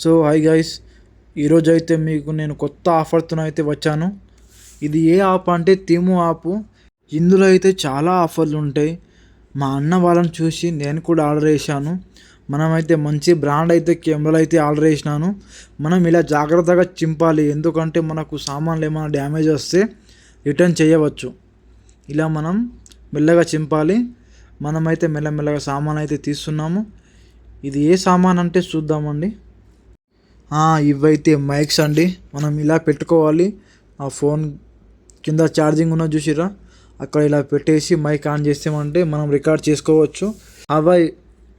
So hi guys ఈరోజు అయితే మీకు నేను కొత్త ఆఫర్తో అయితే వచ్చాను. ఇది ఏ యాప్ అంటే తీము యాప్ ఇందులో అయితే చాలా ఆఫర్లు ఉంటాయి. మా అన్న వాళ్ళని చూసి నేను కూడా ఆర్డర్ చేశాను. మనమైతే మంచి బ్రాండ్ అయితే కెమెరాలు అయితే ఆర్డర్ చేసినాను. మనం ఇలా జాగ్రత్తగా చింపాలి. ఎందుకంటే మనకు సామాన్లు ఏమైనా డ్యామేజ్ వస్తే రిటర్న్ చేయవచ్చు. ఇలా మనం మెల్లగా చింపాలి. మనమైతే మెల్లమెల్లగా సామాన్ అయితే తీస్తున్నాము. ఇది ఏ సామాన్ అంటే చూద్దామండి. ఇవైతే మైక్స్ అండి. మనం ఇలా పెట్టుకోవాలి. ఆ ఫోన్ కింద ఛార్జింగ్ ఉన్నది చూసిరా అక్కడ ఇలా పెట్టేసి మైక్ ఆన్ చేసామంటే మనం రికార్డ్ చేసుకోవచ్చు. అవై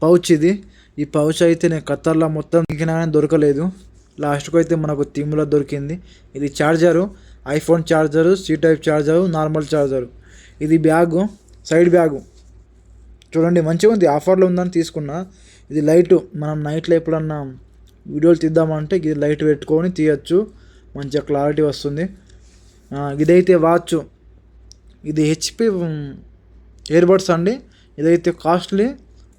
పౌచ్ ఇది. ఈ పౌచ్ అయితే నేను ఖత్తర్లో మొత్తం దిగినా దొరకలేదు. లాస్ట్కు అయితే మనకు థీమ్లో దొరికింది. ఇది charger iPhone charger C type charger normal charger. ఇది బ్యాగు సైడ్ బ్యాగు. చూడండి మంచిగా ఉంది ఆఫర్లో ఉందని తీసుకున్నా. ఇది లైట్. మనం నైట్లో ఎప్పుడన్నా వీడియోలు తీద్దామంటే ఇది లైట్ పెట్టుకొని తీయచ్చు. మంచిగా క్లారిటీ వస్తుంది. ఇదైతే వాచ్. ఇది హెచ్పి ఇయర్బడ్స్ అండి. ఇదైతే కాస్ట్లీ.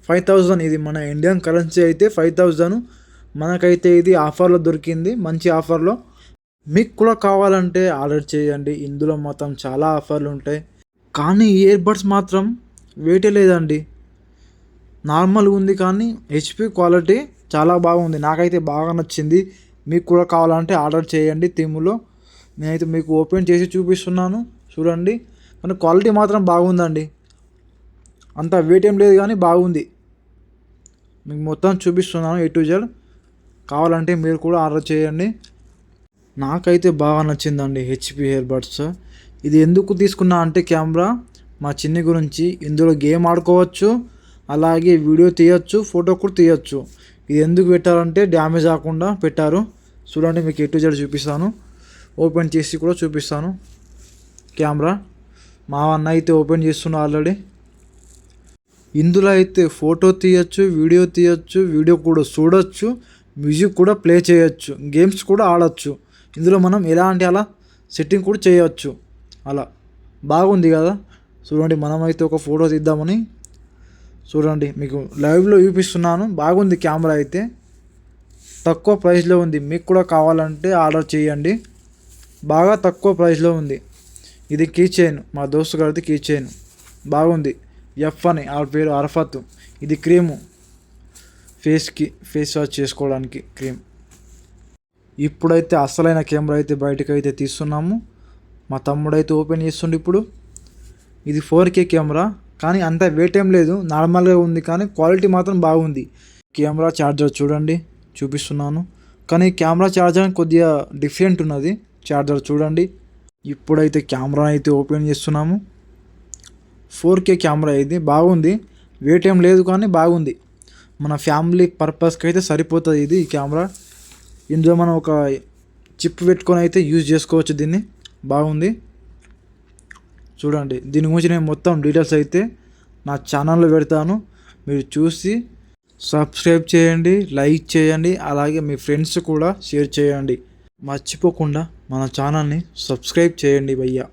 ఫైవ్ థౌజండ్ ఇది మన ఇండియన్ కరెన్సీ అయితే ఫైవ్ థౌజండ్. మనకైతే ఇది ఆఫర్లో దొరికింది. మంచి ఆఫర్లో. మీకు కూడా కావాలంటే ఆర్డర్ చేయండి. ఇందులో మొత్తం చాలా ఆఫర్లు ఉంటాయి. కానీ ఇయర్బడ్స్ మాత్రం వెయిటే లేదండి. నార్మల్గా ఉంది కానీ హెచ్పి క్వాలిటీ చాలా బాగుంది. నాకైతే బాగా నచ్చింది. మీకు కూడా కావాలంటే ఆర్డర్ చేయండి థీములో. నేనైతే మీకు ఓపెన్ చేసి చూపిస్తున్నాను. చూడండి. కానీ క్వాలిటీ మాత్రం బాగుందండి. అంత వెయిట్ ఏం లేదు కానీ బాగుంది. మీకు మొత్తం చూపిస్తున్నాను ఏ టు జెడ్ కావాలంటే మీరు కూడా ఆర్డర్ చేయండి. నాకైతే బాగా నచ్చిందండి హెచ్పి ఇయర్ బడ్స్ ఇది ఎందుకు తీసుకున్నా అంటే కెమెరా మా చిన్ని గురించి. ఇందులో గేమ్ ఆడుకోవచ్చు. అలాగే వీడియో తీయచ్చు ఫోటో కూడా తీయచ్చు. ఇది ఎందుకు పెట్టారంటే డ్యామేజ్ కాకుండా పెట్టారు. చూడండి మీకు ఎటు జెడ్ చూపిస్తాను. ఓపెన్ చేసి కూడా చూపిస్తాను. కెమెరా. మా అన్న అయితే ఓపెన్ చేస్తున్నా ఆల్రెడీ. ఇందులో అయితే ఫోటో తీయచ్చు వీడియో తీయచ్చు వీడియో కూడా చూడొచ్చు మ్యూజిక్ కూడా ప్లే చేయొచ్చు గేమ్స్ కూడా ఆడొచ్చు. ఇందులో మనం ఎలాంటి అలా సెట్టింగ్ కూడా చేయొచ్చు. అలా. బాగుంది కదా. చూడండి మనమైతే ఒక ఫోటో తీద్దామని చూడండి మీకు లైవ్లో చూపిస్తున్నాను. బాగుంది కెమెరా అయితే. తక్కువ ప్రైస్లో ఉంది. మీకు కూడా కావాలంటే ఆర్డర్ చేయండి. బాగా తక్కువ ప్రైస్లో ఉంది. ఇది కీ చైన్ మా దోస్తు గారిది కీ చైన్ బాగుంది. ఎఫ్ అని ఆ పేరు అరఫత్. ఇది క్రీము ఫేస్కి ఫేస్ వాష్ చేసుకోవడానికి క్రీమ్ ఇప్పుడైతే అసలైన కెమెరా అయితే బయటకు అయితే తీస్తున్నాము. మా తమ్ముడైతే ఓపెన్ చేస్తుండే ఇప్పుడు. ఇది ఫోర్ కే కెమెరా. కానీ అంత వెయిట్ ఏం లేదు. నార్మల్గా ఉంది కానీ క్వాలిటీ మాత్రం బాగుంది. కెమెరా ఛార్జర్ చూడండి. చూపిస్తున్నాను. కానీ కెమెరా ఛార్జర్ కొద్దిగా డిఫరెంట్ ఉన్నది. ఛార్జర్ చూడండి. ఇప్పుడైతే కెమెరా అయితే ఓపెన్ చేస్తున్నాము. ఫోర్ కే కెమెరా ఇది. బాగుంది. వెయిట్ ఏం లేదు కానీ బాగుంది. మన ఫ్యామిలీ పర్పస్కి అయితే సరిపోతుంది ఇది ఈ కెమెరా ఇందులో మనం ఒక చిప్ పెట్టుకొని అయితే యూజ్ చేసుకోవచ్చు దీన్ని. బాగుంది. చూడండి దీని గురించి నేను మొత్తం డీటెయిల్స్ అయితే నా ఛానల్లో పెడతాను. మీరు చూసి సబ్స్క్రైబ్ చేయండి లైక్ చేయండి అలాగే మీ ఫ్రెండ్స్ కూడా షేర్ చేయండి. మర్చిపోకుండా మన ఛానల్ని సబ్స్క్రైబ్ చేయండి భయ్యా.